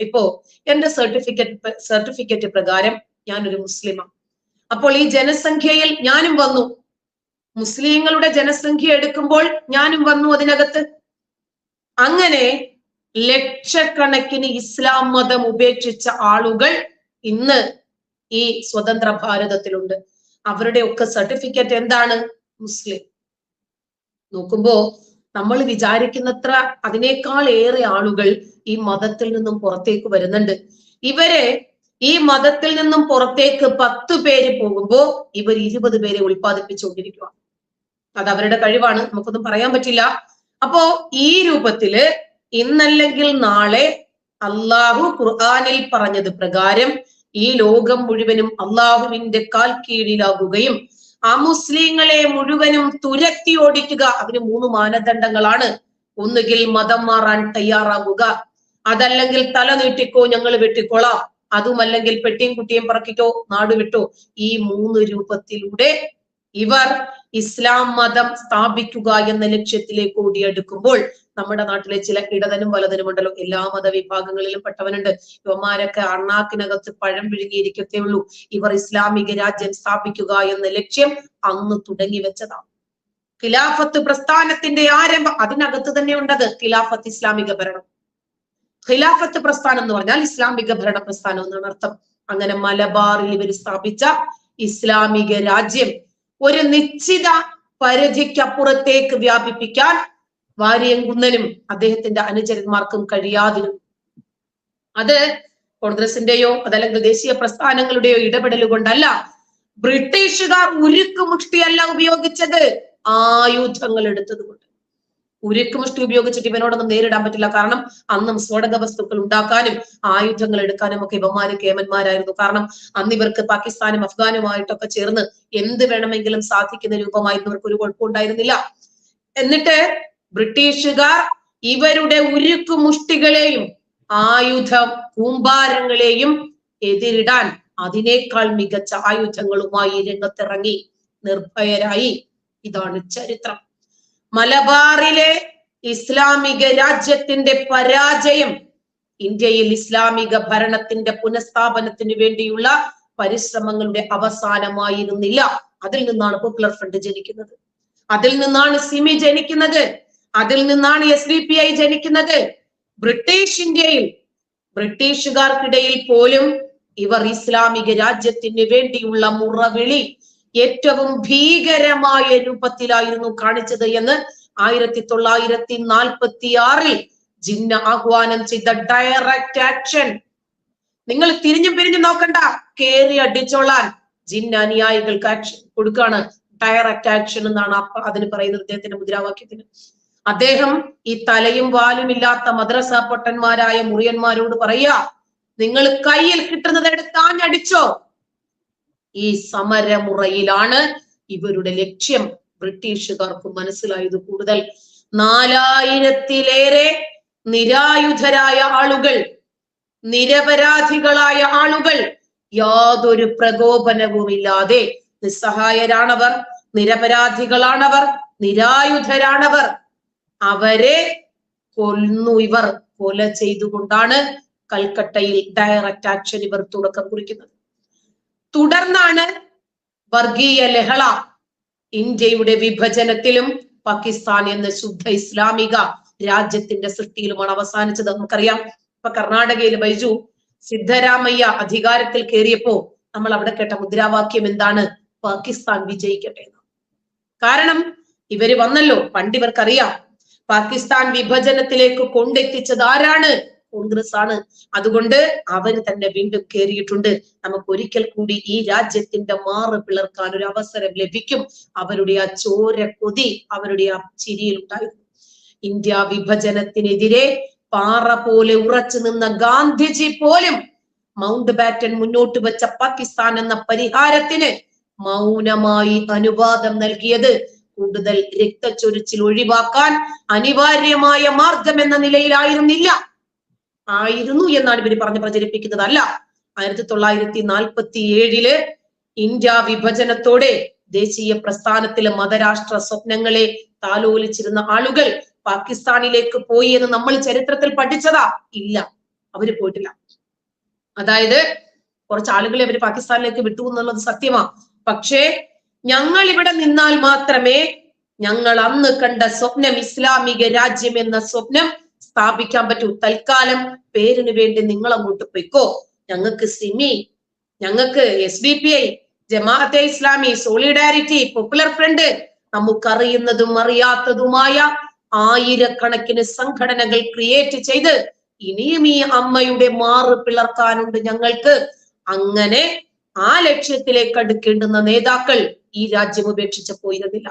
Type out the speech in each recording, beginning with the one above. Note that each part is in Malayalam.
ഇപ്പോ എന്റെ സർട്ടിഫിക്കറ്റ് സർട്ടിഫിക്കറ്റ് പ്രകാരം ഞാനൊരു മുസ്ലിമാണ് അപ്പോൾ ഈ ജനസംഖ്യയിൽ ഞാനും വന്നു. മുസ്ലിങ്ങളുടെ ജനസംഖ്യ എടുക്കുമ്പോൾ ഞാനും വന്നു അതിനകത്ത്. അങ്ങനെ ലക്ഷക്കണക്കിന് ഇസ്ലാം മതം ഉപേക്ഷിച്ച ആളുകൾ ഇന്ന് ഈ സ്വതന്ത്ര ഭാരതത്തിലുണ്ട്. അവരുടെ ഒക്കെ സർട്ടിഫിക്കറ്റ് എന്താണ്? മുസ്ലിം. നോക്കുമ്പോ നമ്മൾ വിചാരിക്കുന്നത്ര അതിനേക്കാൾ ഏറെ ആളുകൾ ഈ മതത്തിൽ നിന്നും പുറത്തേക്ക് വരുന്നുണ്ട്. ഇവരെ ഈ മതത്തിൽ നിന്നും പുറത്തേക്ക് പത്ത് പേര് പോകുമ്പോ ഇവർ ഇരുപത് പേരെ ഉൽപ്പാദിപ്പിച്ചുകൊണ്ടിരിക്കുക അത് അവരുടെ കഴിവാണ്. നമുക്കൊന്നും പറയാൻ പറ്റില്ല. അപ്പോ ഈ രൂപത്തിൽ ഇന്നല്ലെങ്കിൽ നാളെ അള്ളാഹു ഖുർആാനിൽ പറഞ്ഞത് പ്രകാരം ഈ ലോകം മുഴുവനും അള്ളാഹുവിന്റെ കാൽ കീഴിലാകുകയും ആ മുസ്ലിങ്ങളെ മുഴുവനും തുരത്തി ഓടിക്കുക. അതിന് മൂന്ന് മാനദണ്ഡങ്ങളാണ്. ഒന്നുകിൽ മതം മാറാൻ തയ്യാറാകുക അതല്ലെങ്കിൽ തല നീട്ടിക്കോ ഞങ്ങൾ വെട്ടിക്കൊള്ളാം അതുമല്ലെങ്കിൽ പെട്ടിയും കുട്ടിയും പറക്കിക്കോ നാട് വിട്ടോ. ഈ മൂന്ന് രൂപത്തിലൂടെ ഇവർ ഇസ്ലാം മതം സ്ഥാപിക്കുക എന്ന ലക്ഷ്യത്തിലേക്ക് ഓടിയെടുക്കുമ്പോൾ നമ്മുടെ നാട്ടിലെ ചില ഇടതനും വലതനും ഉണ്ടല്ലോ. എല്ലാ മതവിഭാഗങ്ങളിലും പെട്ടവനുണ്ട്. ഇവന്മാരൊക്കെ അണ്ണാക്കിനകത്ത് പഴം വിഴുങ്ങിയിരിക്കത്തേ ഉള്ളൂ. ഇവർ ഇസ്ലാമിക രാജ്യം സ്ഥാപിക്കുക എന്ന ലക്ഷ്യം അന്ന് തുടങ്ങി വെച്ചതാണ്. ഖിലാഫത്ത് പ്രസ്ഥാനത്തിന്റെ ആരംഭം അതിനകത്ത് തന്നെ ഉണ്ടത്. ഖിലാഫത്ത് ഇസ്ലാമിക ഭരണം. ഖിലാഫത്ത് പ്രസ്ഥാനം എന്ന് പറഞ്ഞാൽ ഇസ്ലാമിക ഭരണ പ്രസ്ഥാനം എന്നാണ് അർത്ഥം. അങ്ങനെ മലബാറിൽ ഇവർ സ്ഥാപിച്ച ഇസ്ലാമിക രാജ്യം ഒരു നിശ്ചിത പരിധിക്കപ്പുറത്തേക്ക് വ്യാപിപ്പിക്കാൻ വാര്യംകുന്നനും അദ്ദേഹത്തിന്റെ അനുചരന്മാർക്കും കഴിയാതിരുന്നു. അത് കോൺഗ്രസിന്റെയോ അതല്ലെങ്കിൽ ദേശീയ പ്രസ്ഥാനങ്ങളുടെയോ ഇടപെടൽ കൊണ്ടല്ല ബ്രിട്ടീഷുകാർ ഉരുക്കുമുഷ്ടിയല്ല ഉപയോഗിച്ചത് ആയുധങ്ങൾ എടുത്തത് കൊണ്ട് ഉരുക്കുമുഷ്ടി ഉപയോഗിച്ചിട്ട് ഇവനോടൊന്നും നേരിടാൻ പറ്റില്ല. കാരണം അന്നും സ്ഫോടക വസ്തുക്കൾ ഉണ്ടാക്കാനും ആയുധങ്ങൾ എടുക്കാനും ഒക്കെ ഇവന്മാര് കേമന്മാരായിരുന്നു. കാരണം അന്ന് ഇവർക്ക് പാകിസ്ഥാനും അഫ്ഗാനുമായിട്ടൊക്കെ ചേർന്ന് എന്ത് വേണമെങ്കിലും സാധിക്കുന്ന രൂപമായിരുന്നു. ഇവർക്ക് ഒരു കുഴപ്പമുണ്ടായിരുന്നില്ല. എന്നിട്ട് ബ്രിട്ടീഷുകാർ ഇവരുടെ ഉരുക്ക് മുഷ്ടികളെയും ആയുധ കൂമ്പാരങ്ങളെയും എതിരിടാൻ അതിനേക്കാൾ മികച്ച ആയുധങ്ങളുമായി രംഗത്തിറങ്ങി. നിർഭയരായി. ഇതാണ് ചരിത്രം. മലബാറിലെ ഇസ്ലാമിക രാജ്യത്തിന്റെ പരാജയം ഇന്ത്യയിൽ ഇസ്ലാമിക ഭരണത്തിന്റെ പുനഃസ്ഥാപനത്തിന് വേണ്ടിയുള്ള പരിശ്രമങ്ങളുടെ അവസാനമായിരുന്നില്ല. അതിൽ നിന്നാണ് പോപ്പുലർ ഫ്രണ്ട് ജനിക്കുന്നത്. അതിൽ നിന്നാണ് സിമി ജനിക്കുന്നത്. അതിൽ നിന്നാണ് എസ് ഡി പി ഐ ജനിക്കുന്നത്. ബ്രിട്ടീഷ് ഇന്ത്യയിൽ ബ്രിട്ടീഷുകാർക്കിടയിൽ പോലും ഇവർ ഇസ്ലാമിക രാജ്യത്തിന് വേണ്ടിയുള്ള മുറവിളി ഏറ്റവും ഭീകരമായ രൂപത്തിലായിരുന്നു കാണിച്ചത് എന്ന് ആയിരത്തി തൊള്ളായിരത്തി നാൽപ്പത്തി ആറിൽ ജിന്ന ആഹ്വാനം ചെയ്ത ഡയറക്റ്റ് ആക്ഷൻ നിങ്ങൾ തിരിഞ്ഞും പിരിഞ്ഞും നോക്കണ്ട. കേറി അടിച്ചോളാൻ ജിന്ന അനുയായികൾക്ക് ആക്ഷൻ കൊടുക്കുകയാണ്. ഡയറക്റ്റ് ആക്ഷൻ എന്നാണ് അതിന് പറയുന്നത് അദ്ദേഹത്തിന്റെ മുദ്രാവാക്യത്തിന്. അദ്ദേഹം ഈ തലയും വാലും ഇല്ലാത്ത മദ്രസ പൊട്ടന്മാരായ മുറിയന്മാരോട് പറയാ നിങ്ങൾ കയ്യിൽ കിട്ടുന്നത് എടുത്താഞ്ഞടിച്ചോ ഈ സമരമുറയിലാണ് ഇവരുടെ ലക്ഷ്യം. ബ്രിട്ടീഷുകാർക്ക് മനസ്സിലായത് കൂടുതൽ. നാലായിരത്തിലേറെ നിരായുധരായ ആളുകൾ നിരപരാധികളായ ആളുകൾ യാതൊരു പ്രകോപനവുമില്ലാതെ നിസ്സഹായരാണവർ നിരപരാധികളാണവർ നിരായുധരാണവർ. അവരെ കൊന്നു ഇവർ. കൊല ചെയ്തുകൊണ്ടാണ് കൽക്കട്ടയിൽ ഡയറക്റ്റ് ആക്ഷൻ ഇവർ തുടക്കം കുറിക്കുന്നത്. തുടർന്നാണ് വർഗീയ ലഹള ഇന്ത്യയുടെ വിഭജനത്തിലും പാകിസ്ഥാൻ എന്ന ശുദ്ധ ഇസ്ലാമിക രാജ്യത്തിന്റെ സൃഷ്ടിയിലുമാണ് അവസാനിച്ചത്. നമുക്കറിയാം ഇപ്പൊ കർണാടകയിൽ ബൈജു സിദ്ധരാമയ്യ അധികാരത്തിൽ കയറിയപ്പോ നമ്മൾ അവിടെ കേട്ട മുദ്രാവാക്യം എന്താണ്? പാകിസ്ഥാൻ വിജയിക്കട്ടെ എന്ന്. കാരണം ഇവർ വന്നല്ലോ പണ്ട് ഇവർക്കറിയാം പാകിസ്ഥാൻ വിഭജനത്തിലേക്ക് കൊണ്ടെത്തിച്ചത് ആരാണ്? കോൺഗ്രസ് ആണ് അതുകൊണ്ട് അവർ തന്നെ വീണ്ടും കയറിയിട്ടുണ്ട് നമുക്ക് ഒരിക്കൽ കൂടി ഈ രാജ്യത്തിന്റെ മാറ് പിളർക്കാൻ ഒരു അവസരം ലഭിക്കും. അവരുടെ ആ ചോര കൊതി അവരുടെ ആ ചിരിയിൽ ഉണ്ടായിരുന്നു. ഇന്ത്യ വിഭജനത്തിനെതിരെ പാറ പോലെ ഉറച്ചു നിന്ന ഗാന്ധിജി പോലും മൗണ്ട് ബാറ്റൻ മുന്നോട്ട് വെച്ച പാകിസ്ഥാൻ എന്ന പരിഹാരത്തിന് മൗനമായി അനുവാദം നൽകിയത്. കൂടുതൽ രക്തച്ചൊരിച്ചിൽ ഒഴിവാക്കാൻ അനിവാര്യമായ മാർഗം എന്ന നിലയിലായിരുന്നില്ല. ആയിരുന്നു എന്നാണ് ഇവർ പറഞ്ഞ് പ്രചരിപ്പിക്കുന്നതല്ല. ആയിരത്തി തൊള്ളായിരത്തി നാൽപ്പത്തി ഏഴിൽ ഇന്ത്യ വിഭജനത്തോടെ ദേശീയ പ്രസ്ഥാനത്തിലെ മതരാഷ്ട്ര സ്വപ്നങ്ങളെ താലോലിച്ചിരുന്ന ആളുകൾ പാകിസ്ഥാനിലേക്ക് പോയി എന്ന് നമ്മൾ ചരിത്രത്തിൽ പഠിച്ചതാ? ഇല്ല. അവർ പോയിട്ടില്ല. അതായത് കുറച്ച് ആളുകളെ അവർ പാകിസ്ഥാനിലേക്ക് വിട്ടു എന്നുള്ളത് സത്യമാ. പക്ഷേ ഞങ്ങൾ ഇവിടെ നിന്നാൽ മാത്രമേ ഞങ്ങൾ അന്ന് കണ്ട സ്വപ്നം ഇസ്ലാമിക രാജ്യം എന്ന സ്വപ്നം സ്ഥാപിക്കാൻ പറ്റൂ. തൽക്കാലം പേരിന് വേണ്ടി നിങ്ങൾ അങ്ങോട്ട് പൊയ്ക്കോ. ഞങ്ങൾക്ക് സിമി ഞങ്ങൾക്ക് S D P I Jamaate Islami Solidarity Popular Front നമുക്കറിയുന്നതും അറിയാത്തതുമായ ആയിരക്കണക്കിന് സംഘടനകൾ ക്രിയേറ്റ് ചെയ്ത് ഇനിയും ഈ അമ്മയുടെ മാറ് പിളർക്കാനുണ്ട് ഞങ്ങൾക്ക്. അങ്ങനെ ആ ലക്ഷ്യത്തിലേക്ക് അടുക്കേണ്ടുന്ന നേതാക്കൾ ഈ രാജ്യം ഉപേക്ഷിച്ച പോയിരുന്നില്ല.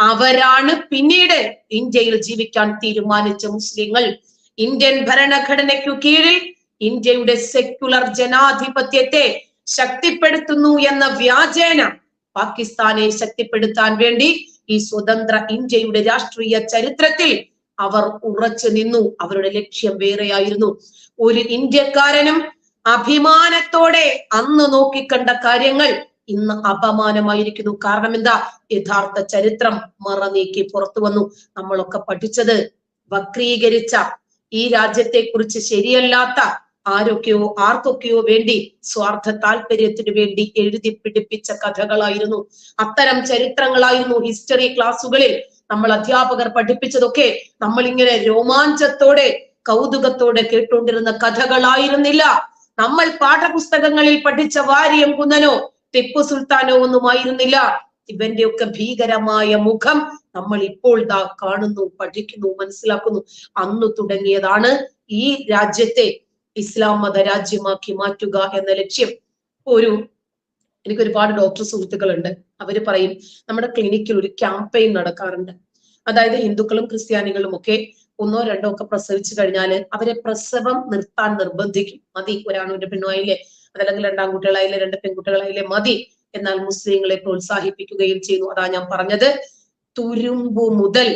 അവരാണ് പിന്നീട് ഇന്ത്യയിൽ ജീവിക്കാൻ തീരുമാനിച്ച മുസ്ലിങ്ങൾ. ഇന്ത്യൻ ഭരണഘടനയ്ക്കു കീഴിൽ ഇന്ത്യയുടെ സെക്യുലർ ജനാധിപത്യത്തെ ശക്തിപ്പെടുത്തുന്നു എന്ന വ്യാജേന പാകിസ്ഥാനെ ശക്തിപ്പെടുത്താൻ വേണ്ടി ഈ സ്വതന്ത്ര ഇന്ത്യയുടെ രാഷ്ട്രീയ ചരിത്രത്തിൽ അവർ ഉറച്ചു നിന്നു. അവരുടെ ലക്ഷ്യം വേറെയായിരുന്നു. ഒരു ഇന്ത്യക്കാരനും അഭിമാനത്തോടെ അന്ന് നോക്കിക്കണ്ട കാര്യങ്ങൾ ഇന്ന് അപമാനമായിരിക്കുന്നു. കാരണം എന്താ? യഥാർത്ഥ ചരിത്രം മറ നീക്കി പുറത്തു വന്നു. നമ്മളൊക്കെ പഠിച്ചത് വക്രീകരിച്ച ഈ രാജ്യത്തെ കുറിച്ച് ശരിയല്ലാത്ത ആരൊക്കെയോ ആർക്കൊക്കെയോ വേണ്ടി സ്വാർത്ഥ താല്പര്യത്തിന് വേണ്ടി എഴുതി പിടിപ്പിച്ച കഥകളായിരുന്നു. അത്തരം ചരിത്രങ്ങളായിരുന്നു ഹിസ്റ്ററി ക്ലാസ്സുകളിൽ നമ്മൾ അധ്യാപകർ പഠിപ്പിച്ചതൊക്കെ. നമ്മളിങ്ങനെ രോമാഞ്ചത്തോടെ കൗതുകത്തോടെ കേട്ടുകൊണ്ടിരുന്ന കഥകളായിരുന്നില്ല. നമ്മൾ പാഠപുസ്തകങ്ങളിൽ പഠിച്ച വാര്യം കുന്നനോ ടിപ്പു സുൽത്താനോ ഒന്നുമായിരുന്നില്ല. ഇവന്റെ ഒക്കെ ഭീകരമായ മുഖം നമ്മൾ ഇപ്പോൾ ദാ കാണുന്നു പഠിക്കുന്നു മനസ്സിലാക്കുന്നു. അന്നു തുടങ്ങിയതാണ് ഈ രാജ്യത്തെ ഇസ്ലാം മത രാജ്യമാക്കി മാറ്റുക എന്ന ലക്ഷ്യം. ഒരു എനിക്ക് ഒരുപാട് ഡോക്ടർ സുഹൃത്തുക്കളുണ്ട്. അവർ പറയും നമ്മുടെ ക്ലിനിക്കിൽ ഒരു ക്യാമ്പയിൻ നടക്കാറുണ്ട്. അതായത് ഹിന്ദുക്കളും ക്രിസ്ത്യാനികളും ഒക്കെ ഒന്നോ രണ്ടോ ഒക്കെ പ്രസവിച്ചു കഴിഞ്ഞാൽ അവരെ പ്രസവം നിർത്താൻ നിർബന്ധിക്കും. മതി ഒരാണുവിന്റെ ഒരു പെണ്ണുമായില്ലേ? അതല്ലെങ്കിൽ രണ്ടാം കുട്ടികളായില്ലേ രണ്ട് പെൺകുട്ടികളായില്ലേ മതി. എന്നാൽ മുസ്ലിങ്ങളെ പ്രോത്സാഹിപ്പിക്കുകയും ചെയ്യുന്നു. അതാ ഞാൻ പറഞ്ഞത്. തുരുമ്പു മുതൽ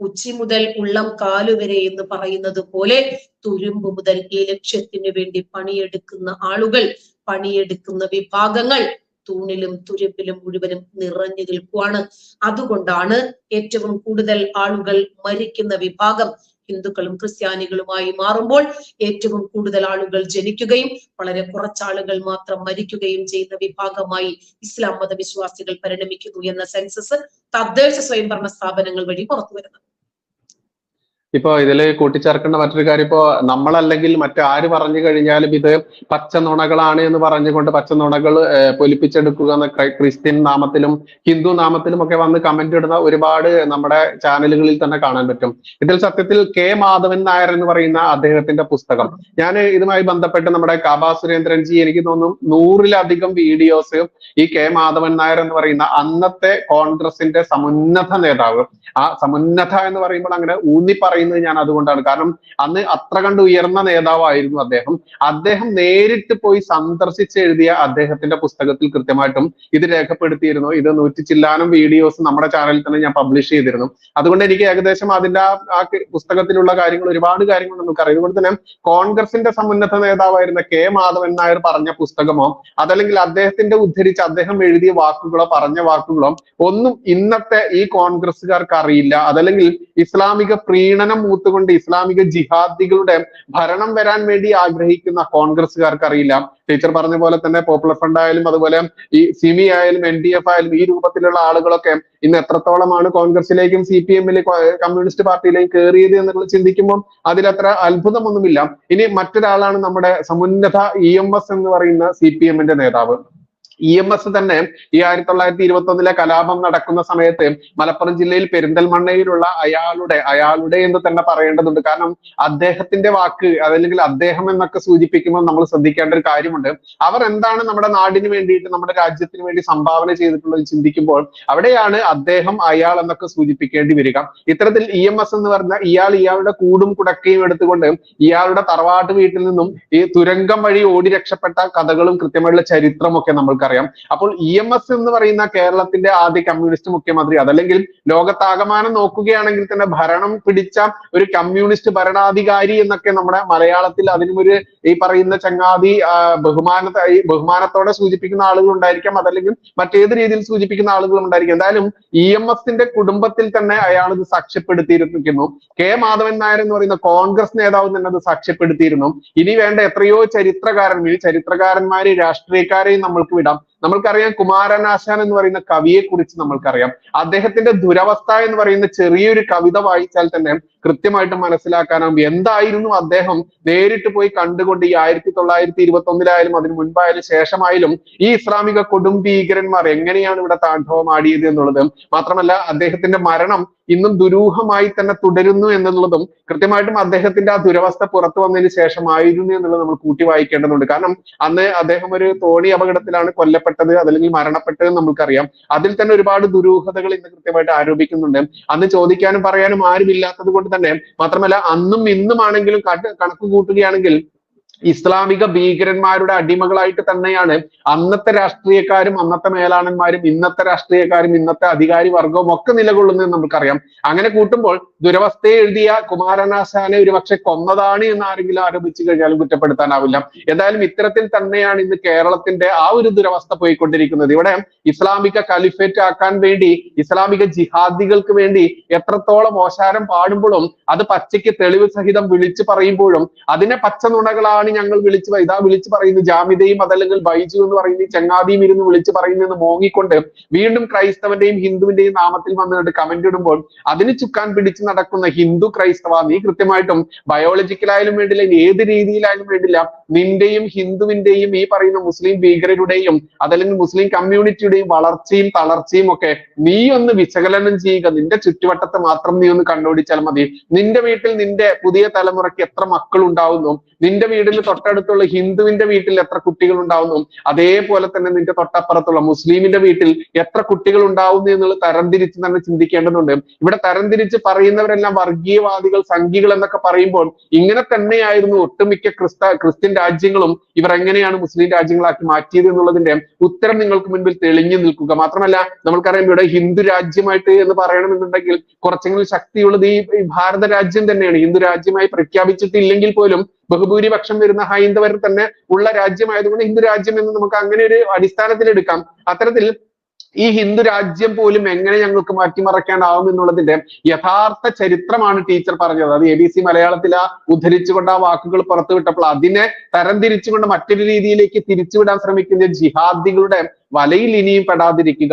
ഉച്ചി മുതൽ ഉള്ളം കാലുവരെ എന്ന് പറയുന്നത് പോലെ തുരുമ്പ് മുതൽ ഈ ലക്ഷ്യത്തിന് വേണ്ടി പണിയെടുക്കുന്ന ആളുകൾ പണിയെടുക്കുന്ന വിഭാഗങ്ങൾ തൂണിലും തുരുമ്പിലും മുഴുവനും നിറഞ്ഞു നിൽക്കുവാണ്. അതുകൊണ്ടാണ് ഏറ്റവും കൂടുതൽ ആളുകൾ മരിക്കുന്ന വിഭാഗം ഹിന്ദുക്കളും ക്രിസ്ത്യാനികളുമായി മാറുമ്പോൾ ഏറ്റവും കൂടുതൽ ആളുകൾ ജനിക്കുകയും വളരെ കുറച്ചാളുകൾ മാത്രം മരിക്കുകയും ചെയ്യുന്ന വിഭാഗമായി ഇസ്ലാം മതവിശ്വാസികൾ പരിണമിക്കുന്നു എന്ന സെൻസസ് തദ്ദേശ സ്വയംഭരണ സ്ഥാപനങ്ങൾ വഴി പുറത്തു വരുന്നത് ഇപ്പൊ ഇതിൽ കൂട്ടിച്ചേർക്കേണ്ട മറ്റൊരു കാര്യം ഇപ്പോ നമ്മളല്ലെങ്കിൽ മറ്റാര് പറഞ്ഞു കഴിഞ്ഞാലും ഇത് പച്ച നുണകളാണ് എന്ന് പറഞ്ഞുകൊണ്ട് പച്ച നുണകൾ പൊലിപ്പിച്ചെടുക്കുക എന്ന ക്രിസ്ത്യൻ നാമത്തിലും ഹിന്ദു നാമത്തിലും ഒക്കെ വന്ന് കമന്റ് ഇടുന്ന ഒരുപാട് നമ്മുടെ ചാനലുകളിൽ തന്നെ കാണാൻ പറ്റും. ഇതിൽ സത്യത്തിൽ കെ മാധവൻ നായർ എന്ന് പറയുന്ന അദ്ദേഹത്തിന്റെ പുസ്തകം. ഞാൻ ഇതുമായി ബന്ധപ്പെട്ട് നമ്മുടെ കാബാ സുരേന്ദ്രൻ ജി എനിക്ക് തോന്നുന്നു നൂറിലധികം വീഡിയോസ് ഈ കെ മാധവൻ നായർ എന്ന് പറയുന്ന അന്നത്തെ കോൺഗ്രസിന്റെ സമുന്നത നേതാവ്. ആ സമുന്നത എന്ന് പറയുമ്പോൾ അങ്ങനെ ഊന്നി പറയുന്നത് ഞാൻ അതുകൊണ്ടാണ്. കാരണം അന്ന് അത്ര കണ്ട് ഉയർന്ന നേതാവായിരുന്നു അദ്ദേഹം. അദ്ദേഹം നേരിട്ട് പോയി സന്ദർശിച്ച് എഴുതിയ അദ്ദേഹത്തിന്റെ പുസ്തകത്തിൽ കൃത്യമായിട്ടും ഇത് രേഖപ്പെടുത്തിയിരുന്നു. ഇത് നൂറ്റി ചില്ലാനം വീഡിയോസ് നമ്മുടെ ചാനലിൽ തന്നെ ഞാൻ പബ്ലിഷ് ചെയ്തിരുന്നു. അതുകൊണ്ട് എനിക്ക് ഏകദേശം അതിന്റെ ആ പുസ്തകത്തിലുള്ള കാര്യങ്ങൾ ഒരുപാട് കാര്യങ്ങൾ നമുക്കറിയാം. അതുകൊണ്ട് തന്നെ കോൺഗ്രസിന്റെ സമുന്നത നേതാവായിരുന്ന കെ മാധവൻ നായർ പറഞ്ഞ പുസ്തകമോ അതല്ലെങ്കിൽ അദ്ദേഹത്തിന്റെ ഉദ്ധരിച്ച് അദ്ദേഹം എഴുതിയ വാക്കുകളോ പറഞ്ഞ വാക്കുകളോ ഒന്നും ഇന്നത്തെ ഈ കോൺഗ്രസ്സുകാർക്ക് അറിയില്ല. അതല്ലെങ്കിൽ ഇസ്ലാമിക പ്രീണനം മൂത്തുകൊണ്ട് ഇസ്ലാമിക ജിഹാദികളുടെ ഭരണം വരാൻ വേണ്ടി ആഗ്രഹിക്കുന്ന കോൺഗ്രസ്സുകാർക്ക് അറിയില്ല. ടീച്ചർ പറഞ്ഞ പോലെ തന്നെ പോപ്പുലർ ഫ്രണ്ട് ആയാലും അതുപോലെ ഈ സിമി ആയാലും എൻ ഡി എഫ് ആയാലും ഈ രൂപത്തിലുള്ള ആളുകളൊക്കെ ഇന്ന് എത്രത്തോളമാണ് കോൺഗ്രസിലേക്കും സി പി എമ്മിലെ കമ്മ്യൂണിസ്റ്റ് പാർട്ടിയിലേക്കും കയറിയത് എന്നുള്ളത് ചിന്തിക്കുമ്പോൾ അതിലത്ര അത്ഭുതമൊന്നുമില്ല. ഇനി മറ്റൊരാളാണ് നമ്മുടെ സമുന്നത ഇ എം എസ് എന്ന് പറയുന്ന സി പി എമ്മിന്റെ നേതാവ്. ഇ എം എസ് തന്നെ ഈ ആയിരത്തി തൊള്ളായിരത്തി ഇരുപത്തി ഒന്നിലെ കലാപം നടക്കുന്ന സമയത്ത് മലപ്പുറം ജില്ലയിൽ പെരിന്തൽമണ്ണയിലുള്ള അയാളുടെ അയാളുടെ എന്ന് തന്നെ പറയേണ്ടതുണ്ട്. കാരണം അദ്ദേഹത്തിന്റെ വാക്ക് അതല്ലെങ്കിൽ അദ്ദേഹം എന്നൊക്കെ സൂചിപ്പിക്കുമ്പോൾ നമ്മൾ ശ്രദ്ധിക്കേണ്ട ഒരു കാര്യമുണ്ട്. അവർ എന്താണ് നമ്മുടെ നാടിന് വേണ്ടിയിട്ട് നമ്മുടെ രാജ്യത്തിന് വേണ്ടി സംഭാവന ചെയ്തിട്ടുള്ളത് ചിന്തിക്കുമ്പോൾ അവിടെയാണ് അദ്ദേഹം അയാൾ എന്നൊക്കെ സൂചിപ്പിക്കേണ്ടി വരിക. ഇത്തരത്തിൽ ഇ എം എസ് എന്ന് പറഞ്ഞ ഇയാൾ ഇയാളുടെ കൂടും കുടക്കയും എടുത്തുകൊണ്ട് ഇയാളുടെ തറവാട്ട് വീട്ടിൽ നിന്നും ഈ തുരങ്കം വഴി ഓടി രക്ഷപ്പെട്ട കഥകളും കൃത്യമായിട്ടുള്ള ചരിത്രമൊക്കെ നമ്മൾക്കറിയാം നമുക്കറിയാം. അപ്പോൾ ഇ എം എസ് എന്ന് പറയുന്ന കേരളത്തിന്റെ ആദ്യ കമ്മ്യൂണിസ്റ്റ് മുഖ്യമന്ത്രി അതല്ലെങ്കിൽ ലോകത്താകമാനം നോക്കുകയാണെങ്കിൽ തന്നെ ഭരണം പിടിച്ച ഒരു കമ്മ്യൂണിസ്റ്റ് ഭരണാധികാരി എന്നൊക്കെ നമ്മുടെ മലയാളത്തിൽ അതിനും ഒരു ഈ പറയുന്ന ചങ്ങാതി ബഹുമാന ബഹുമാനത്തെ ബഹുമാനത്തോടെ സൂചിപ്പിക്കുന്ന ആളുകൾ ഉണ്ടായിരിക്കാം. അതല്ലെങ്കിൽ മറ്റേത് രീതിയിൽ സൂചിപ്പിക്കുന്ന ആളുകൾ ഉണ്ടായിരിക്കും. എന്തായാലും ഇ എം എസിന്റെ കുടുംബത്തിൽ തന്നെ അയാൾ ഇത് സാക്ഷ്യപ്പെടുത്തിയിരിക്കുന്നു. കെ മാധവൻ നായർ എന്ന് പറയുന്ന കോൺഗ്രസ് നേതാവ് തന്നെ അത് സാക്ഷ്യപ്പെടുത്തിയിരുന്നു. ഇനി വേണ്ട എത്രയോ ചരിത്രകാരൻ ഈ ചരിത്രകാരന്മാര് രാഷ്ട്രീയക്കാരെയും നമ്മൾക്ക് വിടാം. നമ്മൾക്കറിയാം കുമാരനാശാൻ എന്ന് പറയുന്ന കവിയെ കുറിച്ച് നമ്മൾക്കറിയാം. അദ്ദേഹത്തിന്റെ ദുരവസ്ഥ എന്ന് പറയുന്ന ചെറിയൊരു കവിത വായിച്ചാൽ തന്നെ കൃത്യമായിട്ട് മനസ്സിലാക്കാനാവും എന്തായിരുന്നു അദ്ദേഹം നേരിട്ട് പോയി കണ്ടുകൊണ്ട് ഈ ആയിരത്തി തൊള്ളായിരത്തി ഇരുപത്തി ഒന്നിലായാലും അതിന് മുൻപായാലും ശേഷമായാലും ഈ ഇസ്ലാമിക കൊടും ഭീകരന്മാർ എങ്ങനെയാണ് ഇവിടെ താണ്ഡവം ആടിയത് എന്നുള്ളത്. മാത്രമല്ല അദ്ദേഹത്തിന്റെ മരണം ഇന്നും ദുരൂഹമായി തന്നെ തുടരുന്നു എന്നുള്ളതും കൃത്യമായിട്ടും അദ്ദേഹത്തിന്റെ ആ ദുരവസ്ഥ പുറത്തു വന്നതിന് ശേഷമായിരുന്നു എന്നുള്ളത് നമ്മൾ കൂട്ടി വായിക്കേണ്ടതുണ്ട്. കാരണം അന്ന് അദ്ദേഹം ഒരു തോണി അപകടത്തിലാണ് കൊല്ലപ്പെട്ടത് അതല്ലെങ്കിൽ മരണപ്പെട്ടത് നമുക്കറിയാം അതിൽ തന്നെ ഒരുപാട് ദുരൂഹതകൾ ഇന്ന് കൃത്യമായിട്ട് ആരോപിക്കുന്നുണ്ട്. അന്ന് ചോദിക്കാനും പറയാനും ആരുമില്ലാത്തത് കൊണ്ട് തന്നെ. മാത്രമല്ല അന്നും ഇന്നും ആണെങ്കിലും കണക്ക് കൂട്ടുകയാണെങ്കിൽ ഇസ്ലാമിക ഭീകരന്മാരുടെ അടിമകളായിട്ട് തന്നെയാണ് അന്നത്തെ രാഷ്ട്രീയക്കാരും അന്നത്തെ മേലാണന്മാരും ഇന്നത്തെ രാഷ്ട്രീയക്കാരും ഇന്നത്തെ അധികാരി വർഗവും ഒക്കെ നിലകൊള്ളുന്നത് നമുക്കറിയാം. അങ്ങനെ കൂട്ടുമ്പോൾ ദുരവസ്ഥയെ എഴുതിയ കുമാരനാശാനെ ഒരുപക്ഷെ കൊന്നതാണ് എന്ന് ആരെങ്കിലും ആരോപിച്ചു കഴിഞ്ഞാലും കുറ്റപ്പെടുത്താനാവില്ല. എന്തായാലും ഇത്തരത്തിൽ തന്നെയാണ് ഇന്ന് കേരളത്തിന്റെ ആ ഒരു ദുരവസ്ഥ പോയിക്കൊണ്ടിരിക്കുന്നത്. ഇവിടെ ഇസ്ലാമിക കലിഫേറ്റ് ആക്കാൻ വേണ്ടി ഇസ്ലാമിക ജിഹാദികൾക്ക് വേണ്ടി എത്രത്തോളം ഓശാരം പാടുമ്പോഴും അത് പച്ചയ്ക്ക് തെളിവ് സഹിതം വിളിച്ചു പറയുമ്പോഴും അതിനെ പച്ച നുണകളാണ് ഞങ്ങൾ വിളിച്ച് ഇതാ വിളിച്ച് പറയുന്നത് ജാമിതയും അതല്ലെങ്കിൽ ബൈജു എന്ന് പറയുന്ന ഈ ചങ്ങാതിയും ഇരുന്ന് വിളിച്ച് പറയുന്നതെന്ന് മോങ്ങിക്കൊണ്ട് വീണ്ടും ക്രൈസ്തവന്റെയും ഹിന്ദുവിന്റെയും നാമത്തിൽ വന്നിട്ട് കമന്റ് ഇടുമ്പോൾ അതിന് ചുക്കാൻ പിടിച്ച് നടക്കുന്ന ഹിന്ദു ക്രൈസ്തവ നീ കൃത്യമായിട്ടും ബയോളജിക്കലായാലും വേണ്ടില്ല ഏത് രീതിയിലായാലും വേണ്ടില്ല നിന്റെയും ഹിന്ദുവിന്റെയും ഈ പറയുന്ന മുസ്ലിം ഭീകരരുടെയും അതല്ലെങ്കിൽ മുസ്ലിം കമ്മ്യൂണിറ്റിയുടെയും വളർച്ചയും തളർച്ചയും ഒക്കെ നീ ഒന്ന് വിശകലനം ചെയ്യുക. നിന്റെ ചുറ്റുവട്ടത്തെ മാത്രം നീ ഒന്ന് കണ്ടുപിടിച്ചാൽ മതി. നിന്റെ വീട്ടിൽ നിന്റെ പുതിയ തലമുറയ്ക്ക് എത്ര മക്കൾ ഉണ്ടാവുന്നു നിന്റെ വീടിൽ തൊട്ടടുത്തുള്ള ഹിന്ദുവിന്റെ വീട്ടിൽ എത്ര കുട്ടികൾ ഉണ്ടാവുന്നു? അതേപോലെ തന്നെ നിന്റെ തൊട്ടപ്പുറത്തുള്ള മുസ്ലിമിന്റെ വീട്ടിൽ എത്ര കുട്ടികൾ ഉണ്ടാവുന്നു എന്നുള്ള തരംതിരിച്ച് തന്നെ ചിന്തിക്കേണ്ടതുണ്ട്. ഇവിടെ തരംതിരിച്ച് പറയുന്നവരെല്ലാം വർഗീയവാദികൾ സംഘികൾ എന്നൊക്കെ പറയുമ്പോൾ ഇങ്ങനെ തന്നെയായിരുന്നു ഒട്ടുമിക്ക ക്രിസ്ത ക്രിസ്ത്യൻ രാജ്യങ്ങളും ഇവർ എങ്ങനെയാണ് മുസ്ലിം രാജ്യങ്ങളാക്കി മാറ്റിയത് എന്നുള്ളതിന്റെ ഉത്തരം നിങ്ങൾക്ക് മുൻപിൽ തെളിഞ്ഞു നിൽക്കുക. മാത്രമല്ല നമ്മൾക്കറിയാം ഇവിടെ ഹിന്ദു രാജ്യമായിട്ട് എന്ന് പറയണമെന്നുണ്ടെങ്കിൽ കുറച്ചെങ്കിലും ശക്തിയുള്ളത് ഈ ഭാരത രാജ്യം തന്നെയാണ്. ഹിന്ദു രാജ്യമായി പ്രഖ്യാപിച്ചിട്ടില്ലെങ്കിൽ പോലും ബഹുഭൂരിപക്ഷം വരുന്ന ഹൈന്ദവർ തന്നെ ഉള്ള രാജ്യമായതുകൊണ്ട് ഹിന്ദു രാജ്യം എന്ന് നമുക്ക് അങ്ങനെ ഒരു അടിസ്ഥാനത്തിൽ എടുക്കാം. അത്തരത്തിൽ ഈ ഹിന്ദു രാജ്യം പോലും എങ്ങനെ ഞങ്ങൾക്ക് മാറ്റിമറിക്കാനാവും എന്നുള്ളതിന്റെ യഥാർത്ഥ ചരിത്രമാണ് ടീച്ചർ പറഞ്ഞത്. അത് എ ബി സി മലയാളത്തിൽ ആ ഉദ്ധരിച്ചുകൊണ്ട് ആ വാക്കുകൾ പുറത്തുവിട്ടപ്പോൾ അതിനെ തരംതിരിച്ചുകൊണ്ട് മറ്റൊരു രീതിയിലേക്ക് തിരിച്ചുവിടാൻ ശ്രമിക്കുന്ന ജിഹാദികളുടെ വലയിൽ ഇനിയും പെടാതിരിക്കുക.